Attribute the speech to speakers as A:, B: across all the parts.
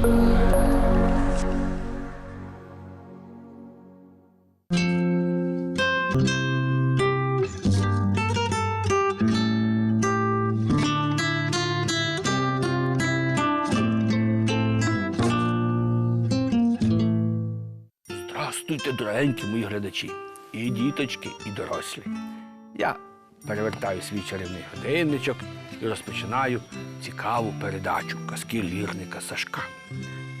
A: Здравствуйте, дорогенькі мої глядачі, і діточки, і дорослі. Я перевертаю свій чарівний годинничок і розпочинаю цікаву передачу казки лірника Сашка.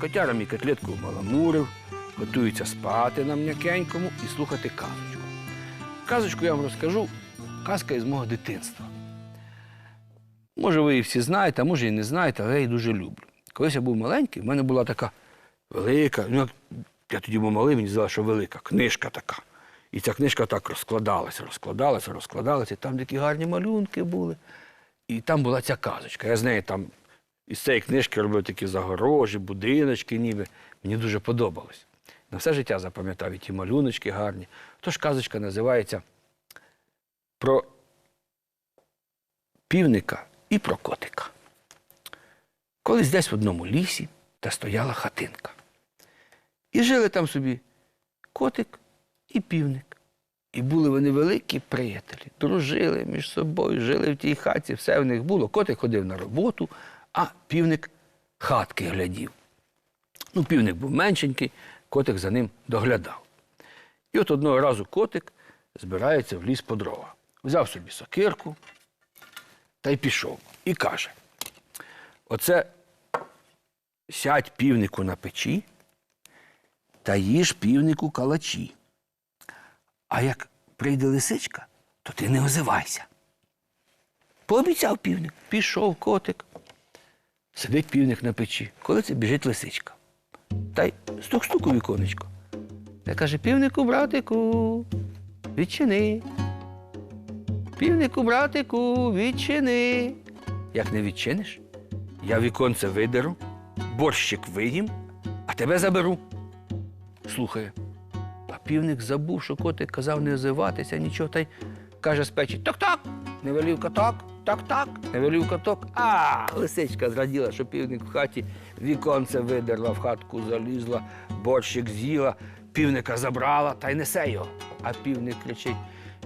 A: Котяра мій котлетку маламурив, готується спати на м'якенькому і слухати казочку. Казочку я вам розкажу, казка із мого дитинства. Може, ви її всі знаєте, а може і не знаєте, але я її дуже люблю. Колись я був маленький, в мене була така велика, ну, я тоді був малий, мені здалося, що велика книжка така. І ця книжка так розкладалася, розкладалася, розкладалася, і там такі гарні малюнки були. І там була ця казочка. Я з неї там із цієї книжки робив такі загорожі, будиночки ніби. Мені дуже подобалось. На все життя запам'ятав і ті малюночки гарні. Тож казочка називається про півника і про котика. Колись десь в одному лісі та стояла хатинка. І жили там собі котик і півник. І були вони великі приятелі, дружили між собою, жили в тій хаті, все в них було. Котик ходив на роботу, а півник хатки глядів. Ну, півник був меншенький, котик за ним доглядав. І от одного разу котик збирається в ліс по дрова. Взяв собі сокирку та й пішов. І каже: оце сядь півнику на печі та їж півнику калачі. А як прийде лисичка, то ти не озивайся. Пообіцяв півник, пішов котик. Сидить півник на печі. Коли це біжить лисичка. Та й стук-стук у віконечко. Та каже, півнику, братику, відчини. Півнику, братику, відчини. Як не відчиниш, я віконце видеру, борщик виїм, а тебе заберу. Слухає. Півник забув, що котик казав не озиватися, нічого, та й каже з так-так, не велів каток, так-так, не велів каток. А, лисичка зраділа, що півник в хаті віконце видерла, в хатку залізла, борщик з'їла, півника забрала та й несе його. А півник кричить: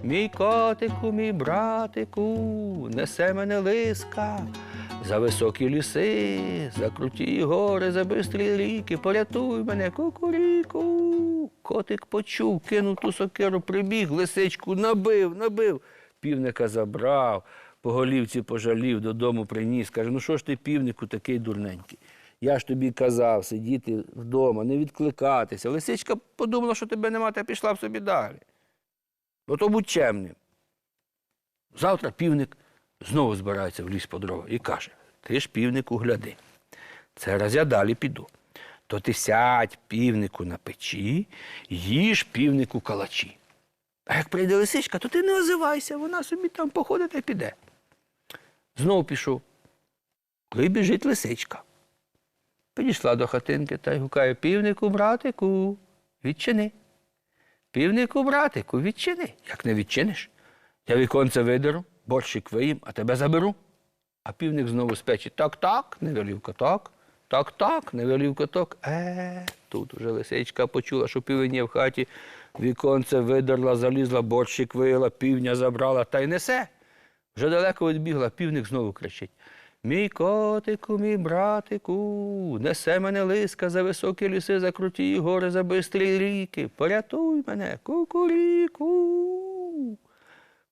A: Мій котику, мій братику, несе мене лиска. За високі ліси, за круті гори, за бистрі ріки, порятуй мене, кукуріку. Котик почув, кинув ту сокиру, прибіг, лисичку набив, набив. Півника забрав, по голівці пожалів, додому приніс. Каже, ну що ж ти, півнику, такий дурненький? Я ж тобі казав сидіти вдома, не відкликатися. Лисичка подумала, що тебе нема, та пішла б собі далі. Ото будь чемним. Завтра півник знову збирається в ліс по дрова і каже: Ти ж півнику гляди. Це раз я далі піду. То ти сядь півнику на печі, їж півнику калачі. А як прийде лисичка, то ти не озивайся, вона собі там походить та піде. Знову пішов. Коли біжить лисичка. Підійшла до хатинки та й гукає півнику, братику, відчини. Півнику, братику, відчини. Як не відчиниш, я віконце видеру, борщик виїм, а тебе заберу. А півник знову з печі так-так, не велів каток, так-так, не велів каток. Е, тут уже лисичка почула, що півень є в хаті, віконце видерла, залізла, борщик виїла, півня забрала та й несе. Вже далеко відбігла, півник знову кричить. Мій котику, мій братику, несе мене лиска за високі ліси, за круті гори, за бистрі ріки. Порятуй мене, кукуріку.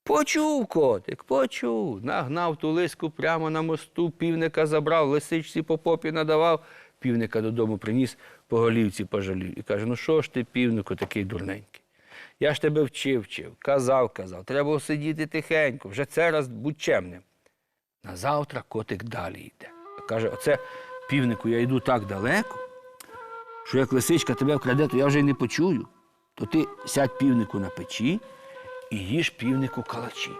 A: Почув котик, почув. Нагнав ту лиску прямо на мосту, півника забрав, лисичці по попі надавав, півника додому приніс, по голівці пожалів. І каже: ну що ж ти, півнику, такий дурненький? Я ж тебе вчив, вчив, казав, казав, треба сидіти тихенько, вже це раз будь чемним. На завтра котик далі йде. Каже, оце півнику, я йду так далеко, що як лисичка тебе вкраде, то я вже й не почую. То ти сядь півнику на печі і їж півнику калачі.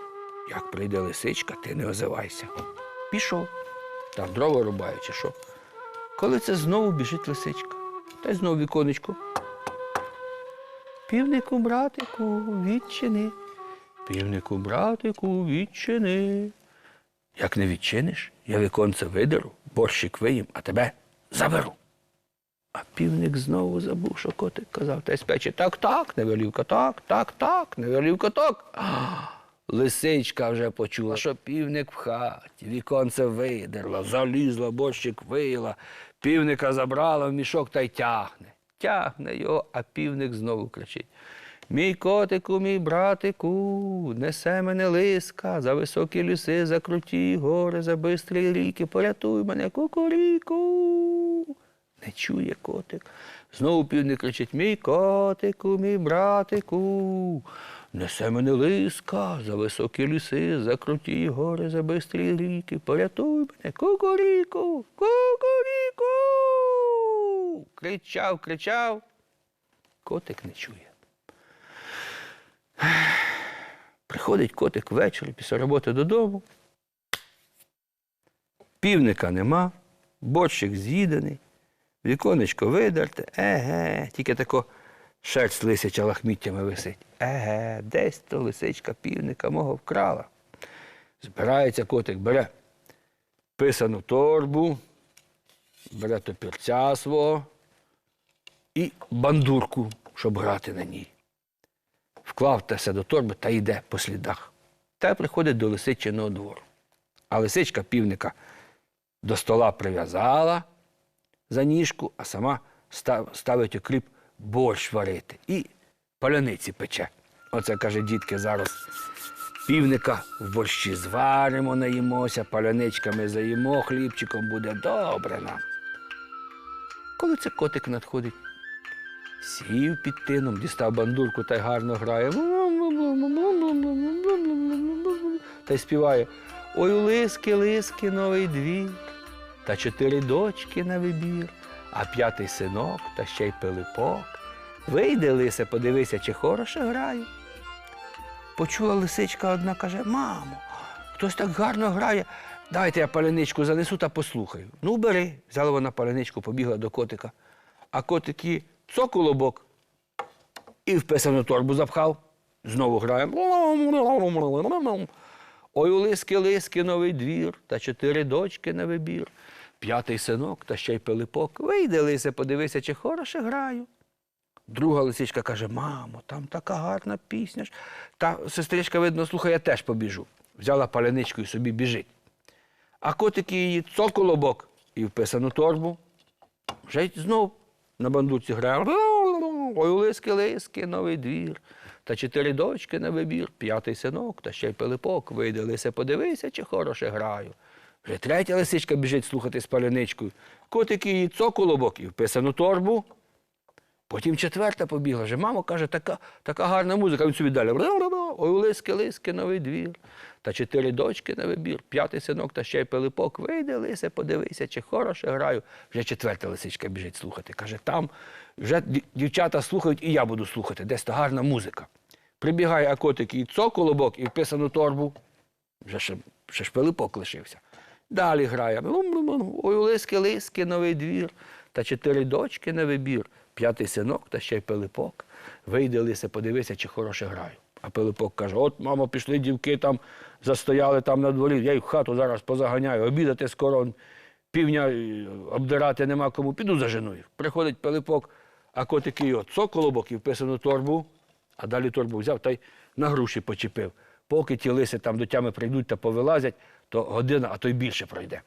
A: Як прийде лисичка, ти не озивайся. Пішов. Там дрова рубає чи що. Коли це знову біжить лисичка, та й знову віконечко. Півнику, братику, відчини. Півнику, братику, відчини. Як не відчиниш, я віконце видеру, борщик виїм, а тебе заберу. Півник знову забув, що котик казав. Та й з печі так, так, невелівка, так, так, так, невелівка, так. Лисичка вже почула, що півник в хаті, віконце видерла, залізла, борщик вияла, півника забрала в мішок та й тягне. Тягне його, а півник знову кричить. Мій котику, мій братику, несе мене лиска, за високі ліси, за круті гори, за бистрі ріки, порятуй мене, кукуріку. Не чує котик. Знову півник кричить: Мій котику, мій братику, несе мене лиска, за високі ліси, за круті гори, за бистрі ріки, порятуй мене, кукуріку, кукуріку. Кричав, кричав. Котик не чує. Приходить котик ввечері після роботи додому. Півника нема, борщик з'їдений, віконечко видерте, еге, тільки тако шерсть лисяча лахміттями висить. Еге, десь то лисичка півника мого вкрала. Збирається котик, бере писану торбу, бере топірця свого і бандурку, щоб грати на ній вклав те все до торби та йде по слідах. Та приходить до лисичиного двору. А лисичка півника до стола прив'язала за ніжку, а сама став- ставить окріп борщ варити і паляниці пече. Оце каже, дітки, зараз півника в борщі зваримо, наїмося, паляничками заїмо, хлібчиком буде добре нам. Коли це котик надходить Сів під тином, дістав бандурку та й гарно грає. Та й співає Ой, у лиски, лиски, новий двір, та чотири дочки на вибір, а п'ятий синок та ще й пилипок. Вийди, лисе, подивися, чи хороше граю. Почула лисичка одна, каже: Мамо, хтось так гарно грає. Давайте я паленичку занесу та послухаю. Ну, бери. Взяла вона паленичку, побігла до котика. А котик її цоколобок і в писану торбу запхав. Знову грає. Ой, у лиски, лиски, новий двір, та чотири дочки на вибір. П'ятий синок та ще й пилипок. Вийди, лисе, подивися, чи хороше граю. Друга лисичка каже: Мамо, там така гарна пісня. ж». Та сестричка, видно, слухай, я теж побіжу. Взяла паляничку і собі біжить. А котик її цоколобок і в писану торбу. Вже й знов на бандурці грає. Ой, у лиски, лиски, новий двір. Та чотири дочки на вибір, п'ятий синок, та ще й пилипок. Вийде, лисе, подивися, чи хороше граю. Вже третя лисичка біжить слухати з паляничкою. Котик її цоколобок і в писану торбу. Потім четверта побігла. Вже мамо каже, така, така гарна музика. Він собі далі. Ой, лиски, лиски, новий двір. Та чотири дочки на вибір, п'ятий синок та ще й пилипок. Вийде, лисе, подивися, чи хороше граю. Вже четверта лисичка біжить слухати. Каже, там вже дівчата слухають, і я буду слухати. Десь та гарна музика. Прибігає акотик і цоколобок, і в писану торбу. Вже ще, ще ж пилипок лишився. Далі грає. Ой, лиски, лиски, новий двір. Та чотири дочки на вибір, п'ятий синок та ще й пилипок. Вийде лисе, подивися, чи хороше граю. А Пилипок каже: от, мамо, пішли дівки там, застояли там на дворі, я їх в хату зараз позаганяю, обідати скоро півня е, обдирати нема кому, піду зажену їх. Приходить Пилипок, а котики його цоколобок і вписану торбу, а далі торбу взяв та й на груші почепив. Поки ті лиси там до тями прийдуть та повилазять, то година, а то й більше пройде.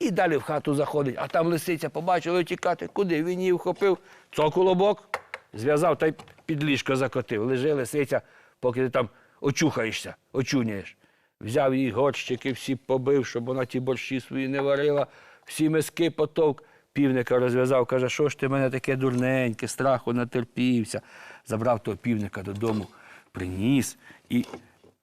A: І далі в хату заходить, а там лисиця побачила тікати. Куди? Він її вхопив, цоколобок, зв'язав та й під ліжко закотив. Лежи лисиця, поки ти там очухаєшся, очуняєш. Взяв її горщики, всі побив, щоб вона ті борщі свої не варила, всі миски потовк. Півника розв'язав, каже, що ж ти мене таке дурненьке, страху натерпівся. Забрав того півника додому, приніс і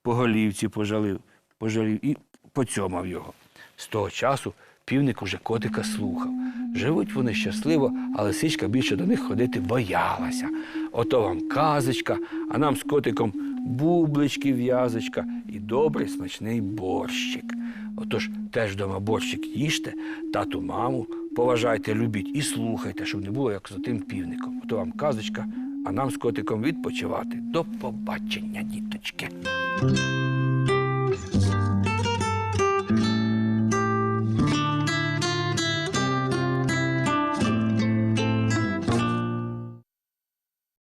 A: по голівці пожалив, пожалів і поцьомав його. З того часу півник уже котика слухав. Живуть вони щасливо, а лисичка більше до них ходити боялася. Ото вам казочка, а нам з котиком бублички, в'язочка і добрий смачний борщик. Отож теж вдома борщик їжте, тату, маму, поважайте, любіть і слухайте, щоб не було як за тим півником. Ото вам казочка, а нам з котиком відпочивати. До побачення, діточки.